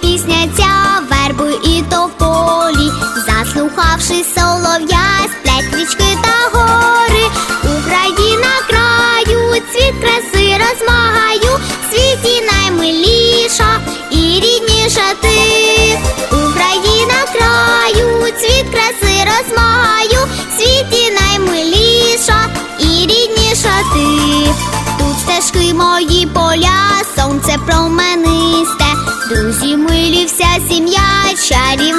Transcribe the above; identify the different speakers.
Speaker 1: пісня ця вербу і то в полі, заслухавши солов'я, сплять річки та гори, Україна краю, цвіт краси розмагаю, в світі наймиліша і рідніша ти, Україна краю, цвіт краси розмагаю, в світі наймиліша і рідніша ти, тут стежки мої поля друзі милі, вся сім'я, чарівне